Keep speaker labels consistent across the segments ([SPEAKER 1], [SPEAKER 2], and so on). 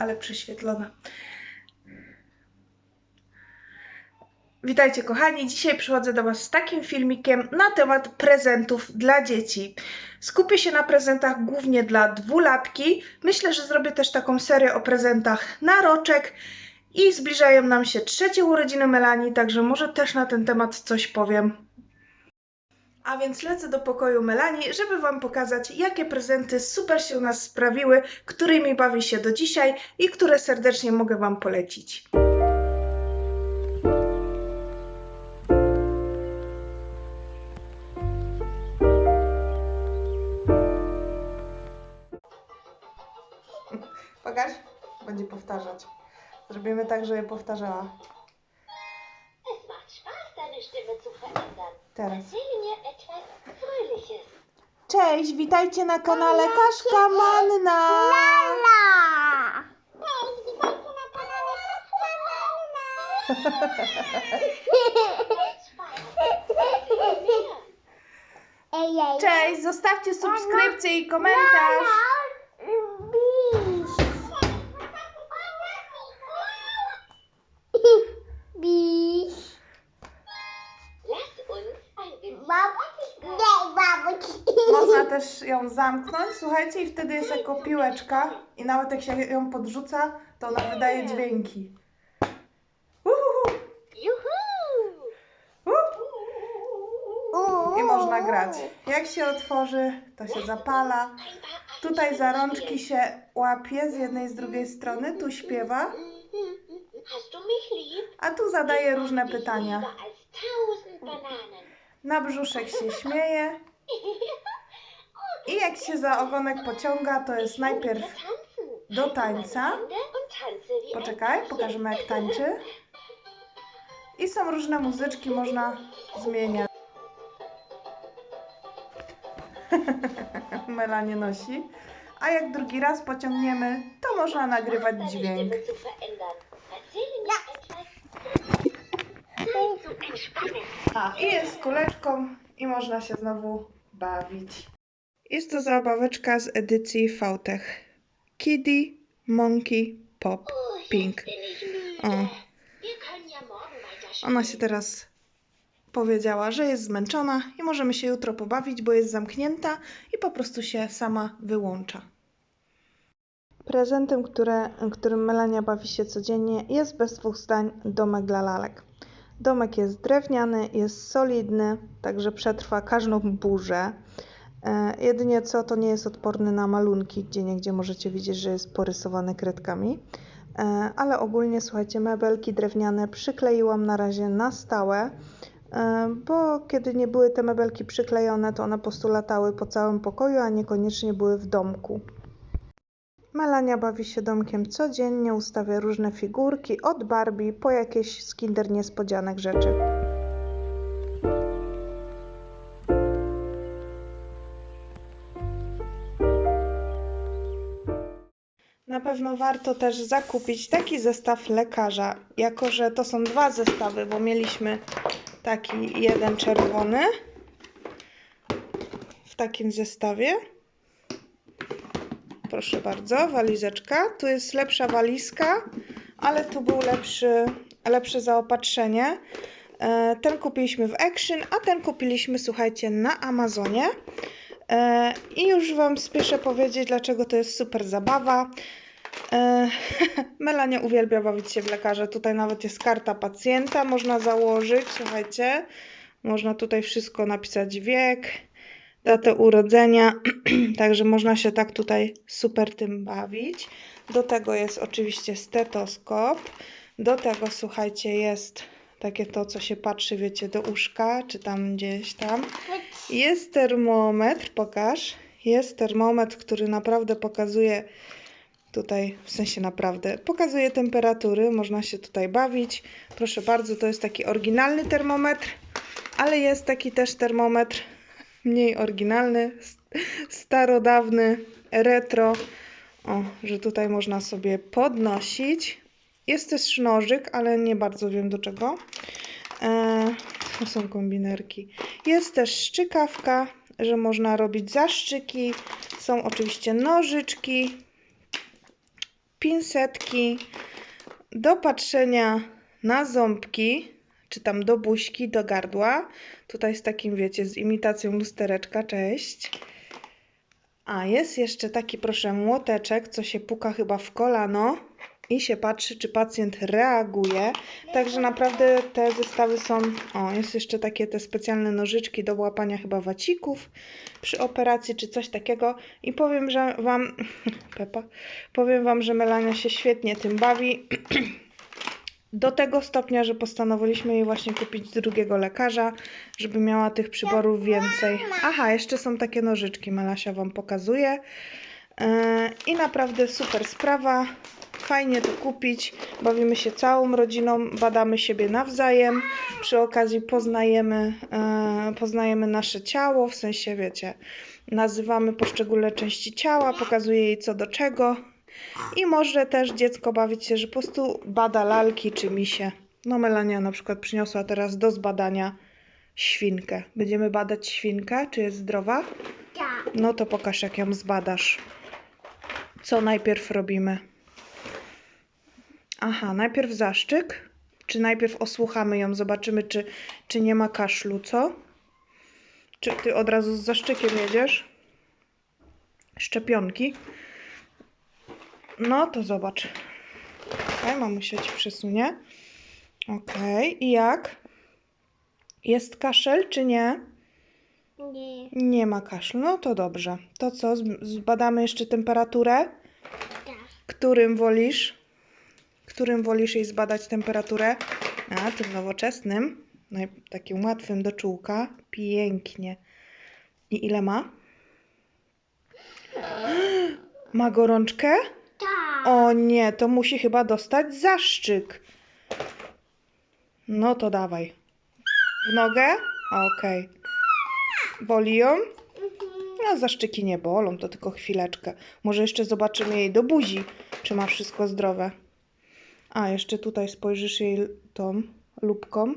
[SPEAKER 1] ale prześwietlona. Witajcie kochani, dzisiaj przychodzę do Was z takim filmikiem na temat prezentów dla dzieci. Skupię się na prezentach głównie dla dwulatki. Myślę, że zrobię też taką serię o prezentach na roczek i zbliżają nam się trzecie urodziny Melanii, także może też na ten temat coś powiem. A więc lecę do pokoju Melanii, żeby Wam pokazać, jakie prezenty super się u nas sprawiły, którymi bawi się do dzisiaj i które serdecznie mogę Wam polecić. Pokaż? Będzie powtarzać. Zrobimy tak, powtarzała.
[SPEAKER 2] Stimme zu verändern.
[SPEAKER 1] Teraz. Cześć, witajcie na kanale Kaszka Manna!
[SPEAKER 3] Lala!
[SPEAKER 2] Jetzt feiern wir mehr.
[SPEAKER 3] Ej, ej,
[SPEAKER 1] Cześć, zostawcie subskrypcję i komentarz. Też ją zamknąć, słuchajcie, i wtedy jest jako piłeczka i nawet jak się ją podrzuca, to ona wydaje dźwięki. Uhuhu,
[SPEAKER 2] Juhu!
[SPEAKER 1] uh. I można grać. Jak się otworzy, to się zapala. Tutaj za rączki się łapie z jednej i z drugiej strony, tu śpiewa, a tu zadaje różne pytania. Na brzuszek się śmieje i jak się za ogonek pociąga, to jest najpierw do tańca. Poczekaj, pokażemy jak tańczy. I są różne muzyczki, można zmieniać. Mela nie nosi. A jak drugi raz pociągniemy, to można nagrywać dźwięk. A, i jest kuleczką i można się znowu bawić. Jest to zabaweczka z edycji VTech. Kiddy, Monkey, Pop, Pink.
[SPEAKER 2] weiter
[SPEAKER 1] Ona się teraz powiedziała, że jest zmęczona i możemy się jutro pobawić, bo jest zamknięta i po prostu się sama wyłącza. Prezentem, które, którym Melania bawi się codziennie, jest bez dwóch zdań domek dla lalek. Domek jest drewniany, jest solidny, także przetrwa każdą burzę. E, jedynie co, to nie jest odporny na malunki, gdzie niegdzie możecie widzieć, że jest porysowany kredkami. E, ale ogólnie, słuchajcie, mebelki drewniane przykleiłam na razie na stałe, e, bo kiedy nie były te mebelki przyklejone, to one po prostu latały po całym pokoju, a niekoniecznie były w domku. Melania bawi się domkiem codziennie, ustawia różne figurki, od Barbie po jakieś z Kinder niespodzianek rzeczy. Pewno warto też zakupić taki zestaw lekarza, jako że to są dwa zestawy, bo mieliśmy taki jeden czerwony w takim zestawie. Proszę bardzo, walizeczka. Tu jest lepsza walizka, ale tu był lepszy, lepsze zaopatrzenie. E, Ten kupiliśmy w Action, a ten kupiliśmy, słuchajcie, na Amazonie. E, I już Wam spieszę powiedzieć, dlaczego to jest super zabawa. E, Melania uwielbia bawić się w lekarza. Tutaj nawet jest karta pacjenta, można założyć, słuchajcie. Można tutaj wszystko napisać wiek, datę urodzenia, także można się tak tutaj super tym bawić. Do tego jest oczywiście stetoskop. Do tego, słuchajcie, jest takie to, co się patrzy, wiecie, do uszka, czy tam gdzieś tam. Jest termometr, pokaż. Jest termometr, który naprawdę pokazuje tutaj, w sensie naprawdę, pokazuje temperatury, można się tutaj bawić. Proszę bardzo, to jest taki oryginalny termometr, ale jest taki też termometr mniej oryginalny, starodawny, retro. O, że tutaj można sobie podnosić. Jest też nożyk, ale nie bardzo wiem do czego. E, to są kombinerki. Jest też szczykawka, że można robić zaszczyki. Są oczywiście nożyczki. Pinsetki do patrzenia na ząbki, czy tam do buźki, do gardła. Tutaj z takim, wiecie, z imitacją lustereczka, cześć. A, jest jeszcze taki, proszę, młoteczek, co się puka chyba w kolano i się patrzy, czy pacjent reaguje. Także naprawdę te zestawy są. O, jest jeszcze takie te specjalne nożyczki do łapania chyba wacików przy operacji, czy coś takiego. I powiem, że Wam, Pepa, powiem Wam, że Melania się świetnie tym bawi. Do tego stopnia, że postanowiliśmy jej właśnie kupić drugiego lekarza, żeby miała tych przyborów więcej. Aha, jeszcze są takie nożyczki, Melasia Wam pokazuje. Yy, I naprawdę super sprawa. Fajnie to kupić. Bawimy się całą rodziną, badamy siebie nawzajem. Przy okazji poznajemy, yy, poznajemy nasze ciało, w sensie wiecie, nazywamy poszczególne części ciała, pokazuję jej co do czego. I może też dziecko bawić się, że po prostu bada lalki czy misie. No Melania na przykład przyniosła teraz do zbadania świnkę. Będziemy badać świnkę, czy jest zdrowa?
[SPEAKER 3] Tak.
[SPEAKER 1] No to pokaż jak ją zbadasz. Co najpierw robimy? Aha, najpierw zaszczyk. Czy najpierw osłuchamy ją, zobaczymy czy, czy nie ma kaszlu, co? Czy ty od razu z zaszczykiem jedziesz? Szczepionki. No to zobacz. Okej, mamusia ci przesunie. Okej, i jak? Jest kaszel czy nie?
[SPEAKER 3] Nie.
[SPEAKER 1] Nie ma kaszlu. No to dobrze. To co? Zbadamy jeszcze temperaturę.
[SPEAKER 3] Tak.
[SPEAKER 1] Którym wolisz? Którym wolisz jej zbadać temperaturę? A, tym nowoczesnym. Naj- Takim łatwym do czułka. Pięknie. I ile ma? Ma gorączkę?
[SPEAKER 3] Tak.
[SPEAKER 1] O nie, to musi chyba dostać zaszczyk. No to dawaj. W nogę? Okej. Boli ją? No, zaszczyki nie bolą, to tylko chwileczkę. Może jeszcze zobaczymy jej do buzi, czy ma wszystko zdrowe. A, jeszcze tutaj spojrzysz jej tą lubką.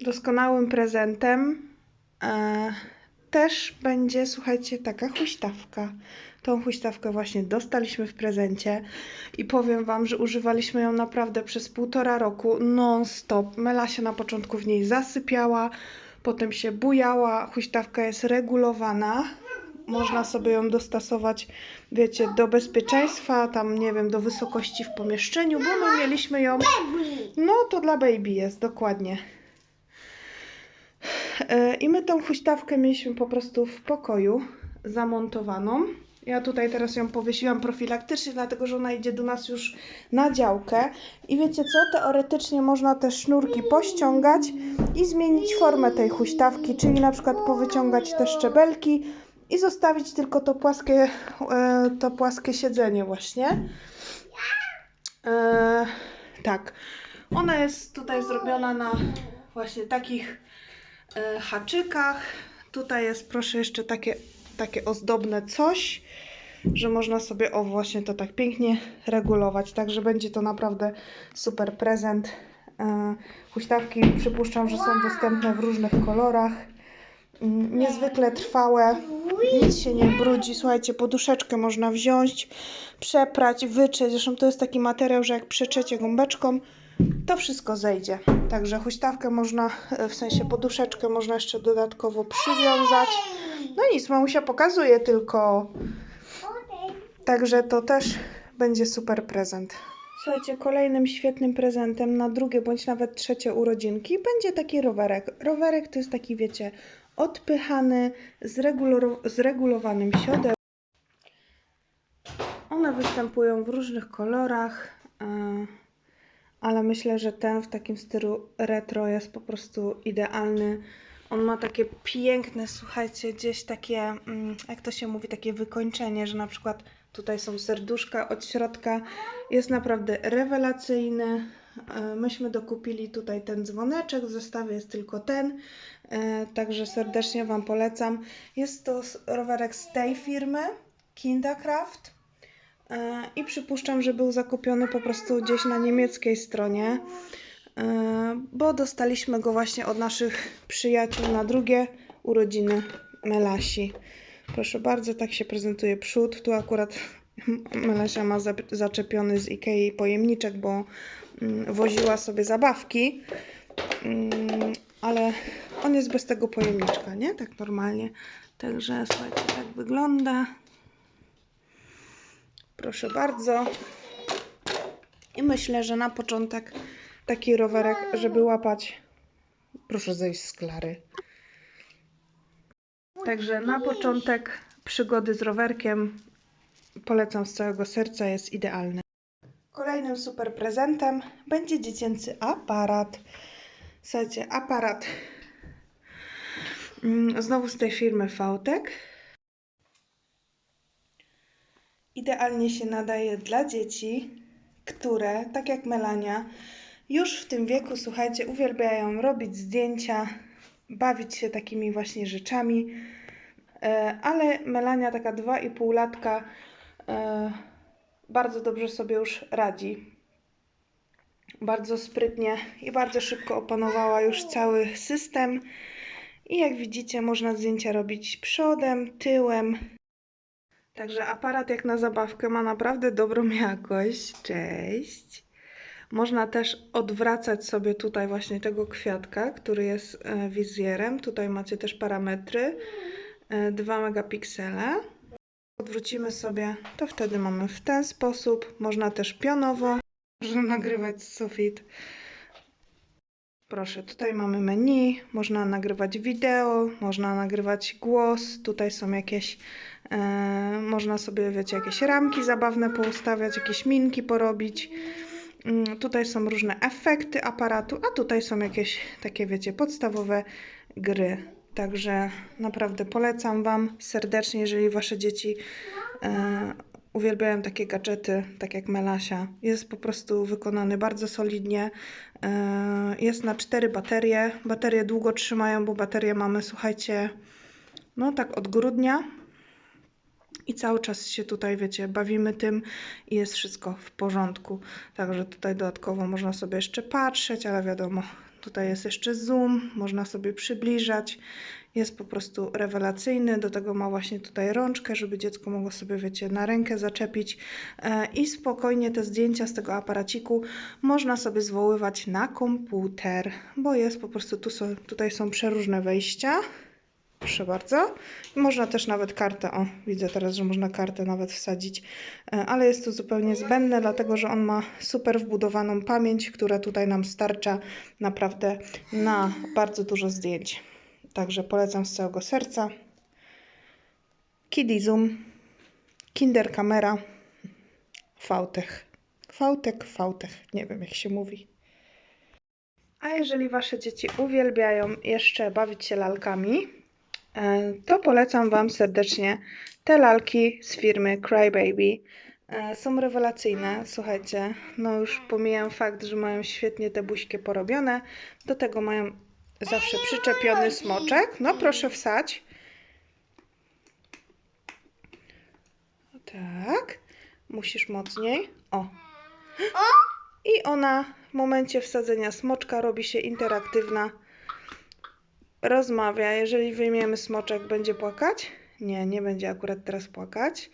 [SPEAKER 1] Doskonałym prezentem e, też będzie, słuchajcie, taka huśtawka. Tą huśtawkę właśnie dostaliśmy w prezencie i powiem Wam, że używaliśmy ją naprawdę przez półtora roku non-stop. Mela się na początku w niej zasypiała, potem się bujała. Huśtawka jest regulowana. Można sobie ją dostosować, wiecie, do bezpieczeństwa, tam nie wiem, do wysokości w pomieszczeniu, bo my mieliśmy ją. No to dla baby jest, dokładnie. E, I my tą huśtawkę mieliśmy po prostu w pokoju zamontowaną. Ja tutaj teraz ją powiesiłam profilaktycznie, dlatego że ona idzie do nas już na działkę. I wiecie co? Teoretycznie można te sznurki pościągać i zmienić formę tej huśtawki, czyli na przykład powyciągać te szczebelki i zostawić tylko to płaskie, e, to płaskie siedzenie właśnie. E, tak. Ona jest tutaj zrobiona na właśnie takich e, haczykach. Tutaj jest, proszę, jeszcze takie, takie ozdobne coś, że można sobie o właśnie to tak pięknie regulować. Także będzie to naprawdę super prezent. Huśtawki przypuszczam, że są dostępne w różnych kolorach. Mm, Niezwykle trwałe, nic się nie brudzi. Słuchajcie, poduszeczkę można wziąć, przeprać, wytrzeć. Zresztą to jest taki materiał, że jak przeczecie gąbeczką, to wszystko zejdzie. Także huśtawkę można, e, w sensie poduszeczkę można jeszcze dodatkowo przywiązać. No nic, mamusia pokazuje tylko. Także to też będzie super prezent. Słuchajcie, kolejnym świetnym prezentem na drugie bądź nawet trzecie urodzinki będzie taki rowerek. Rowerek to jest taki, wiecie, odpychany, zregulo- zregulowanym siodeł. One występują w różnych kolorach, e, ale myślę, że ten w takim stylu retro jest po prostu idealny. On ma takie piękne, słuchajcie, gdzieś takie, mm, jak to się mówi, takie wykończenie, że na przykład tutaj są serduszka od środka. Jest naprawdę rewelacyjny. E, Myśmy dokupili tutaj ten dzwoneczek, w zestawie jest tylko ten, e, także serdecznie Wam polecam. Jest to rowerek z tej firmy, Kinderkraft. E, I przypuszczam, że był zakupiony po prostu gdzieś na niemieckiej stronie, bo dostaliśmy go właśnie od naszych przyjaciół na drugie urodziny Melasi. Proszę bardzo, tak się prezentuje przód. Tu akurat Melesia ma za- zaczepiony z Ikei pojemniczek, bo woziła sobie zabawki, Mm, ale on jest bez tego pojemniczka, nie? Tak normalnie. Także słuchajcie, tak wygląda. Proszę bardzo. I myślę, że na początek taki rowerek, żeby łapać. Proszę zejść z klary. Także na początek przygody z rowerkiem polecam z całego serca, jest idealny. Kolejnym super prezentem będzie dziecięcy aparat. Słuchajcie, aparat mm, znowu z tej firmy Fautek. Idealnie się nadaje dla dzieci, które, tak jak Melania, już w tym wieku, słuchajcie, uwielbiają robić zdjęcia, bawić się takimi właśnie rzeczami. E, ale Melania, taka 2,5 latka, e, bardzo dobrze sobie już radzi. Bardzo sprytnie i bardzo szybko opanowała już cały system. I jak widzicie, można zdjęcia robić przodem, tyłem. Także aparat jak na zabawkę ma naprawdę dobrą jakość. Cześć. Można też odwracać sobie tutaj właśnie tego kwiatka, który jest e, wizjerem. Tutaj macie też parametry. e, 2 megapiksele. Odwrócimy sobie, to wtedy mamy w ten sposób. Można też pionowo. Można nagrywać sufit. Proszę, tutaj mamy menu, można nagrywać wideo, można nagrywać głos, tutaj są jakieś, e, można sobie, wiecie, jakieś ramki zabawne poustawiać, jakieś minki porobić. Mm, Tutaj są różne efekty aparatu, a tutaj są jakieś takie, wiecie, podstawowe gry. Także naprawdę polecam Wam serdecznie, jeżeli Wasze dzieci e, uwielbiają takie gadżety, tak jak Melasia. Jest po prostu wykonany bardzo solidnie. E, jest na cztery baterie. Baterie długo trzymają, bo baterie mamy, słuchajcie, no tak od grudnia. I cały czas się tutaj, wiecie, bawimy tym i jest wszystko w porządku. Także tutaj dodatkowo można sobie jeszcze patrzeć, ale wiadomo, tutaj jest jeszcze zoom, można sobie przybliżać. Jest po prostu rewelacyjny. Do tego ma właśnie tutaj rączkę, żeby dziecko mogło sobie, wiecie, na rękę zaczepić. E, I spokojnie te zdjęcia z tego aparaciku można sobie zwoływać na komputer, bo jest po prostu, tu są, tutaj są przeróżne wejścia. Proszę bardzo. Można też nawet kartę, o widzę teraz, że można kartę nawet wsadzić, E, ale jest to zupełnie zbędne, dlatego że on ma super wbudowaną pamięć, która tutaj nam starcza naprawdę na bardzo dużo zdjęć. Także polecam z całego serca. Kiddy Zoom, Kinder Kamera, Fautech. Fautek, Fautech, nie wiem jak się mówi. A jeżeli Wasze dzieci uwielbiają jeszcze bawić się lalkami, to polecam Wam serdecznie te lalki z firmy Crybaby. E, Są rewelacyjne, słuchajcie. No już pomijam fakt, że mają świetnie te buźki porobione. Do tego mają zawsze przyczepiony smoczek. No proszę wsać. Tak. Musisz mocniej. O. I ona w momencie wsadzenia smoczka robi się interaktywna. Rozmawia. Jeżeli wyjmiemy smoczek, będzie płakać? Nie, nie będzie akurat teraz płakać.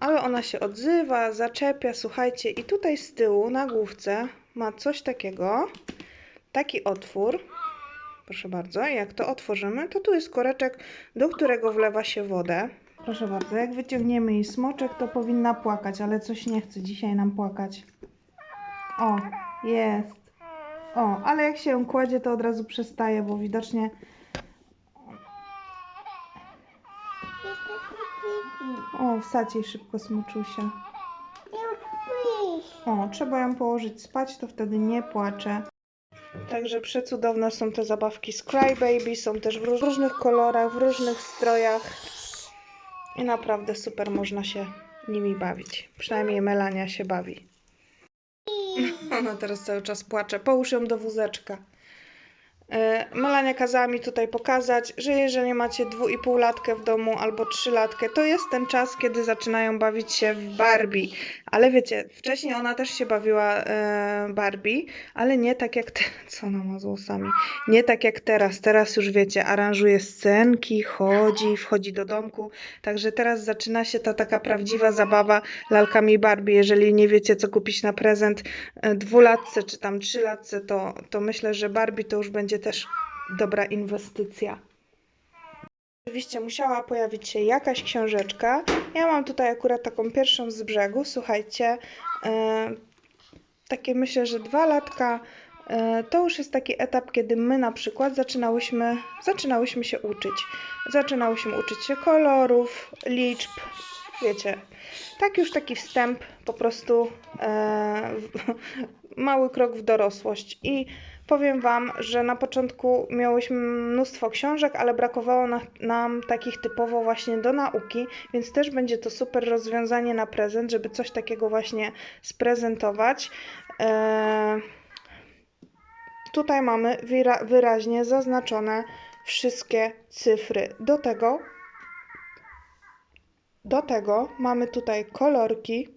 [SPEAKER 1] Ale ona się odzywa, zaczepia, słuchajcie. I tutaj z tyłu na główce ma coś takiego. Taki otwór. Proszę bardzo. Jak to otworzymy, to tu jest koreczek, do którego wlewa się wodę. Proszę bardzo, jak wyciągniemy jej smoczek, to powinna płakać, ale coś nie chce dzisiaj nam płakać. O, jest. O, ale jak się ją kładzie, to od razu przestaje, bo widocznie. O, wsadź jej szybko smoczusia. O, trzeba ją położyć spać, to wtedy nie płacze. Także przecudowne są te zabawki z Crybaby, są też w róż- różnych kolorach, w różnych strojach. I naprawdę super można się nimi bawić. Przynajmniej Melania się bawi. Ona teraz cały czas płacze. Połóż ją do wózeczka. E, Melania kazała mi tutaj pokazać, że jeżeli macie dwuipółlatkę w domu albo trzylatkę, to jest ten czas, kiedy zaczynają bawić się w Barbie. Ale wiecie, wcześniej ona też się bawiła e, Barbie, ale nie tak jak te, co ona ma z włosami, nie tak jak teraz. Teraz już wiecie, aranżuje scenki, chodzi, wchodzi do domku, także teraz zaczyna się ta taka prawdziwa zabawa lalkami Barbie. Jeżeli nie wiecie, co kupić na prezent e, dwulatce czy tam trzylatce, to, to myślę, że Barbie to już będzie też dobra inwestycja. Oczywiście musiała pojawić się jakaś książeczka. Ja mam tutaj akurat taką pierwszą z brzegu. Słuchajcie, e, takie myślę, że dwa latka e, to już jest taki etap, kiedy my na przykład zaczynałyśmy, zaczynałyśmy się uczyć. Zaczynałyśmy uczyć się kolorów, liczb, wiecie. Tak już taki wstęp, po prostu e, mały krok w dorosłość. I powiem Wam, że na początku miałyśmy mnóstwo książek, ale brakowało na, nam takich typowo właśnie do nauki, więc też będzie to super rozwiązanie na prezent, żeby coś takiego właśnie sprezentować. E, tutaj mamy wyra- wyraźnie zaznaczone wszystkie cyfry. Do tego do tego mamy tutaj kolorki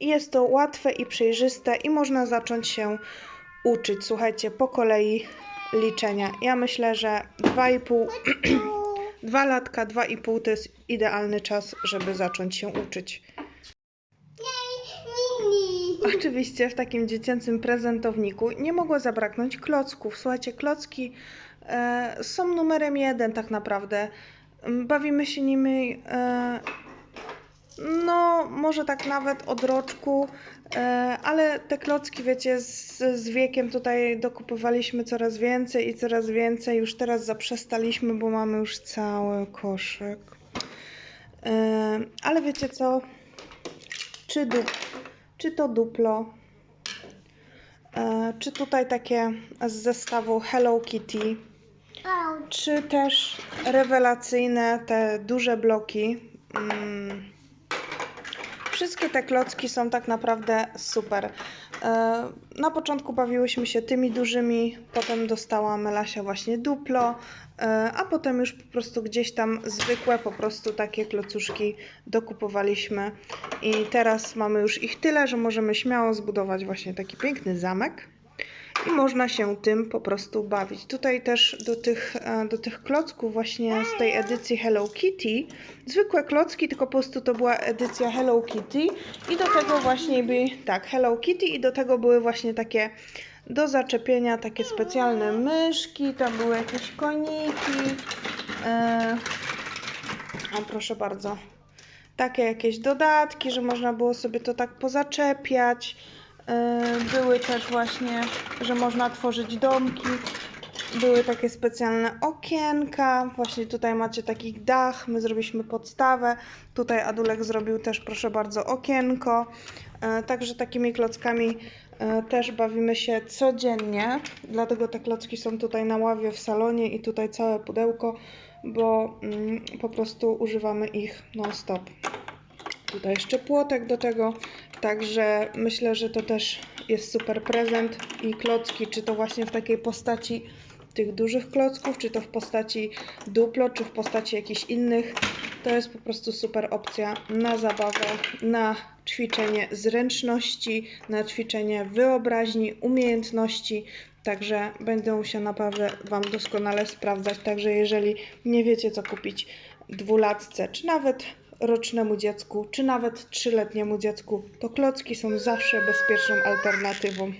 [SPEAKER 1] jest to łatwe i przejrzyste i można zacząć się uczyć, słuchajcie, po kolei liczenia. Ja myślę, że 2,5 2 latka, 2,5 to jest idealny czas, żeby zacząć się uczyć. Oczywiście w takim dziecięcym prezentowniku nie mogło zabraknąć klocków. Słuchajcie, klocki e, są numerem jeden tak naprawdę. Bawimy się nimi, e, no może tak nawet od roczku, e, ale te klocki, wiecie, z, z wiekiem tutaj dokupywaliśmy coraz więcej i coraz więcej. Już teraz zaprzestaliśmy, bo mamy już cały koszyk. E, ale wiecie co? Czy dup czy to duplo, e, czy tutaj takie z zestawu Hello Kitty, czy też rewelacyjne te duże bloki. Mm. Wszystkie te klocki są tak naprawdę super. E, Na początku bawiłyśmy się tymi dużymi, potem dostała Melasia właśnie duplo, e, a potem już po prostu gdzieś tam zwykłe, po prostu takie klocuszki dokupowaliśmy. I teraz mamy już ich tyle, że możemy śmiało zbudować właśnie taki piękny zamek i można się tym po prostu bawić. Tutaj też do tych, e, do tych klocków właśnie z tej edycji Hello Kitty, zwykłe klocki, tylko po prostu to była edycja Hello Kitty i do tego właśnie by, tak, Hello Kitty i do tego były właśnie takie do zaczepienia takie specjalne myszki, tam były jakieś koniki. E, o, proszę bardzo. Takie jakieś dodatki, że można było sobie to tak pozaczepiać. E, Były też właśnie, że można tworzyć domki. Były takie specjalne okienka. Właśnie tutaj macie taki dach. My zrobiliśmy podstawę. Tutaj Adulek zrobił też, proszę bardzo, okienko. E, Także takimi klockami e, też bawimy się codziennie. Dlatego te klocki są tutaj na ławie w salonie i tutaj całe pudełko, bo mm, po prostu używamy ich non-stop. Tutaj jeszcze płotek do tego, także myślę, że to też jest super prezent i klocki, czy to właśnie w takiej postaci tych dużych klocków, czy to w postaci duplo, czy w postaci jakichś innych. To jest po prostu super opcja na zabawę, na ćwiczenie zręczności, na ćwiczenie wyobraźni, umiejętności. Także będą się naprawdę Wam doskonale sprawdzać. Także jeżeli nie wiecie co kupić dwulatce, czy nawet rocznemu dziecku, czy nawet trzyletniemu dziecku, to klocki są zawsze bezpieczną alternatywą.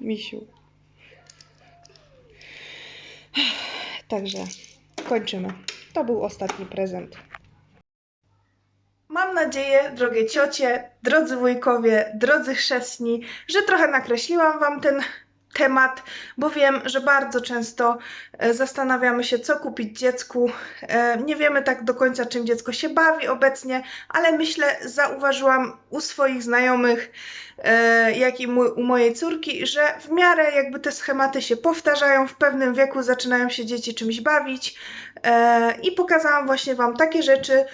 [SPEAKER 1] Misiu. Także kończymy. To był ostatni prezent. Mam nadzieję, drogie ciocie, drodzy wujkowie, drodzy chrzestni, że trochę nakreśliłam Wam ten temat, bo wiem, że bardzo często e, zastanawiamy się, co kupić dziecku. E, Nie wiemy tak do końca, czym dziecko się bawi obecnie, ale myślę, zauważyłam u swoich znajomych, e, jak i u mojej córki, że w miarę jakby te schematy się powtarzają, w pewnym wieku zaczynają się dzieci czymś bawić i pokazałam właśnie Wam takie rzeczy,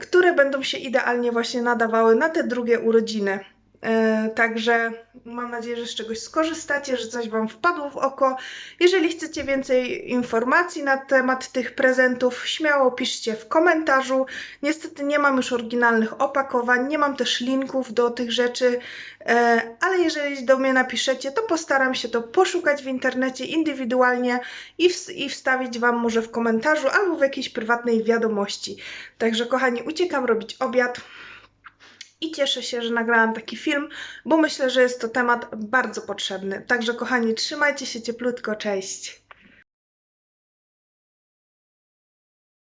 [SPEAKER 1] które będą się idealnie właśnie nadawały na te drugie urodziny. E, Także mam nadzieję, że z czegoś skorzystacie, że coś Wam wpadło w oko. Jeżeli chcecie więcej informacji na temat tych prezentów, śmiało piszcie w komentarzu. Niestety nie mam już oryginalnych opakowań, nie mam też linków do tych rzeczy, e, ale jeżeli do mnie napiszecie, to postaram się to poszukać w internecie indywidualnie i, ws- i wstawić Wam może w komentarzu albo w jakiejś prywatnej wiadomości. Także kochani, uciekam robić obiad i cieszę się, że nagrałam taki film, bo myślę, że jest to temat bardzo potrzebny. Także kochani, trzymajcie się cieplutko, cześć!